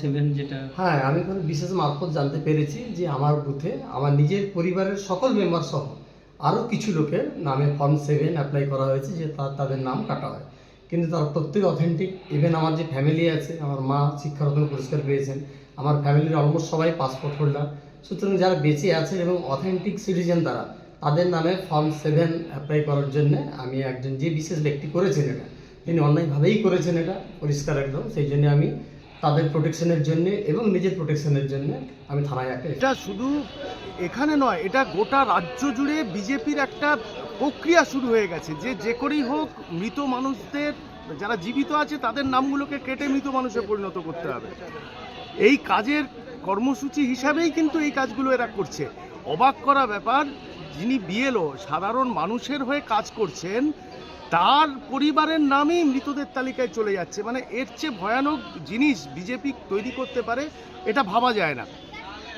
Seven যেটা হ্যাঁ আমি কোনো বিশেষ মারফত জানতে পেরেছি যে আমার বুথে আমার নিজের পরিবারের সকল মেম্বার সহ আরও কিছু লোকের নামে ফর্ম সেভেন অ্যাপ্লাই করা হয়েছে যে তার তাদের নাম কাটা হয়। কিন্তু তারা প্রত্যেক অথেন্টিক ইভেন আমার যে ফ্যামিলি আছে, আমার মা শিক্ষারত্ন পুরস্কার পেয়েছেন, আমার ফ্যামিলির অলমোস্ট সবাই পাসপোর্ট হোল্ডার সুতরাং যারা বেঁচে আছেন এবং অথেন্টিক সিটিজেন তারা, তাদের নামে ফর্ম সেভেন অ্যাপ্লাই করার জন্য আমি একজন যে বিশেষ ব্যক্তি করেছেন এটা, তিনি অন্যায়ভাবেই করেছেন এটা, পরিষ্কার একদম। সেই জন্য আমি তাদের প্রোটেকশনের জন্য এবং নিজের প্রোটেকশনের জন্য আমি থানায় একটা এটা শুধু এখানে নয়, এটা গোটা রাজ্য জুড়ে বিজেপির একটা প্রক্রিয়া শুরু হয়ে গেছে। যে যে করেই হোক, মৃত মানুষদের, যারা জীবিত আছে, তাদের নামগুলোকে কেটে মৃত মানুষে পরিণত করতে হবে। এই কাজের কর্মসূচি হিসাবেই কিন্তু এই কাজগুলো এরা করছে। অবাক করা ব্যাপার, যিনি বিএলও, সাধারণ মানুষের হয়ে কাজ করছেন তার পরিবারের নামই মৃতদের তালিকায় চলে যাচ্ছে। মানে এর চেয়ে ভয়ানক জিনিস বিজেপি তৈরি করতে পারে, এটা ভাবা যায় না।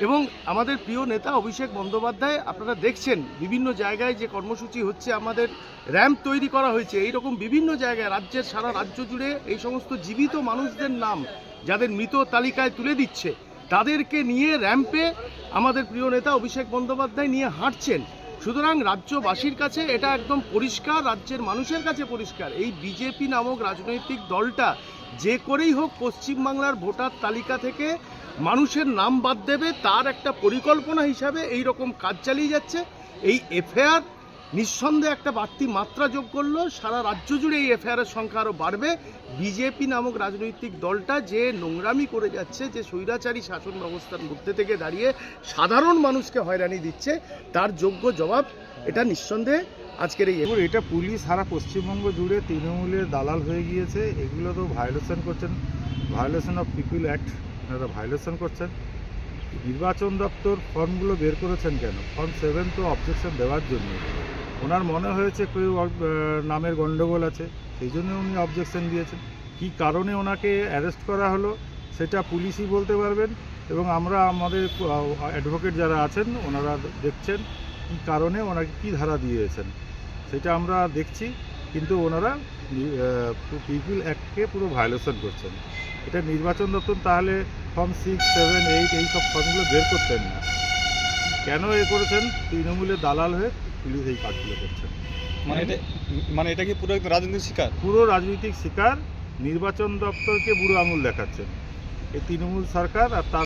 এবং আমাদের প্রিয় নেতা অভিষেক বন্দ্যোপাধ্যায়, আপনারা দেখছেন বিভিন্ন জায়গায় যে কর্মসূচি হচ্ছে, আমাদের র্যাম্প তৈরি করা হয়েছে। এই রকম বিভিন্ন জায়গায় রাজ্যের, সারা রাজ্য জুড়ে এই সমস্ত জীবিত মানুষদের নাম যাদের মৃত তালিকায় তুলে দিচ্ছে, তাদেরকে নিয়ে র্যাম্পে আমাদের প্রিয় নেতা অভিষেক বন্দ্যোপাধ্যায় নিয়ে হাঁটছেন। সুতরাং রাজ্যবাসীর কাছে এটা একদম পরিষ্কার, রাজ্যের মানুষের কাছে পরিষ্কার। এই বিজেপি নামক রাজনৈতিক দলটা যে করেই হোক পশ্চিমবাংলার ভোটার তালিকা থেকে মানুষের নাম বাদ দেবে, তার একটা পরিকল্পনা হিসাবে এই রকম কাজ চালিয়ে যাচ্ছে। এই এফআইআর নিঃসন্দেহে একটা বাড়তি মাত্রা যোগ করল। সারা রাজ্য জুড়ে এই এফআইআরের সংখ্যা আরও বাড়বে। বিজেপি নামক রাজনৈতিক দলটা যে নোংরামি করে যাচ্ছে, যে স্বৈরাচারী শাসন ব্যবস্থার মধ্যে থেকে দাঁড়িয়ে সাধারণ মানুষকে হয়রানি দিচ্ছে, তার যোগ্য জবাব এটা নিঃসন্দেহে আজকের এই এটা পুলিশ সারা পশ্চিমবঙ্গ জুড়ে তৃণমূলের দালাল হয়ে গিয়েছে। এগুলো তো ভায়োলেশন করছেন। ভায়োলেশন অফ পিপুল অ্যাক্ট এনারা ভায়োলেশন করছেন। নির্বাচন দপ্তর ফর্মগুলো বের করেছেন কেন? ফর্ম সেভেন তো অবজেকশন দেওয়ার জন্য। ওনার মনে হয়েছে কেউ নামের গণ্ডগোল আছে, সেই জন্য উনি অবজেকশন দিয়েছেন। কী কারণে ওনাকে অ্যারেস্ট করা হলো, সেটা পুলিশই বলতে পারবেন এবং আমরা আমাদের অ্যাডভোকেট যারা আছেন, ওনারা দেখছেন কী কারণে ওনাকে কী ধারা দিয়েছেন। সেটা আমরা দেখছি, কিন্তু ওনারা পিপুল অ্যাক্টকে পুরো ভায়োলেশন করছেন। এটা নির্বাচন দপ্তর তাহলে ফর্ম সিক্স সেভেন এইট এই সব ফর্মগুলো বের করতেন না। কেন এ করেছেন? তৃণমূলের দালাল হয়ে পুলিশ এই কাজগুলো করছে। মানে এটা মানে এটা কি পুরো একদম রাজনৈতিক শিকার? পুরো রাজনৈতিক শিকার নির্বাচন দপ্তরকে বুড়ো আঙুল দেখাচ্ছে। এই তৃণমূল সরকার আর তার